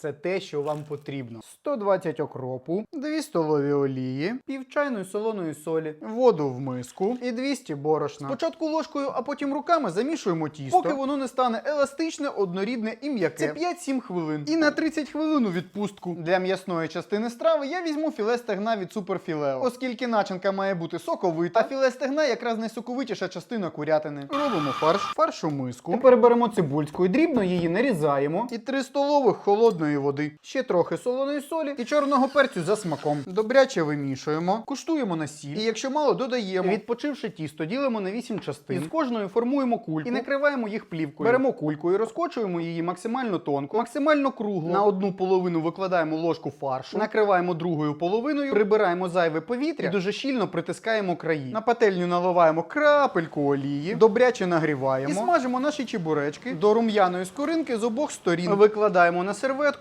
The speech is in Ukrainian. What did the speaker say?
Це те, що вам потрібно. 120 окропу, 2 столові олії, пів чайної солоної солі, воду в миску і 200 борошна. Спочатку ложкою, а потім руками замішуємо тісто, поки воно не стане еластичне, однорідне і м'яке. Це 5-7 хвилин. І на 30 хвилин відпустку. Для м'ясної частини страви я візьму філе стегна від суперфілео, оскільки начинка має бути соковита, а філе стегна якраз найсоковитіша частина курятини. Робимо фарш, фарш у миску. Тепер беремо цибульську і дрібно її нарізаємо. І 3 столових холодної води. Ще трохи солоної солі і чорного перцю за смаком. Добряче вимішуємо, куштуємо на сіль. І якщо мало, додаємо. Відпочивши тісто, ділимо на 8 частин. І з кожної формуємо кульку і накриваємо їх плівкою. Беремо кульку і розкочуємо її максимально тонко, максимально кругло. На одну половину викладаємо ложку фаршу, накриваємо другою половиною, прибираємо зайве повітря і дуже щільно притискаємо краї. На пательню наливаємо крапельку олії, добряче нагріваємо і смажимо наші чебуречки до рум'яної скоринки з обох сторін. Викладаємо на серветку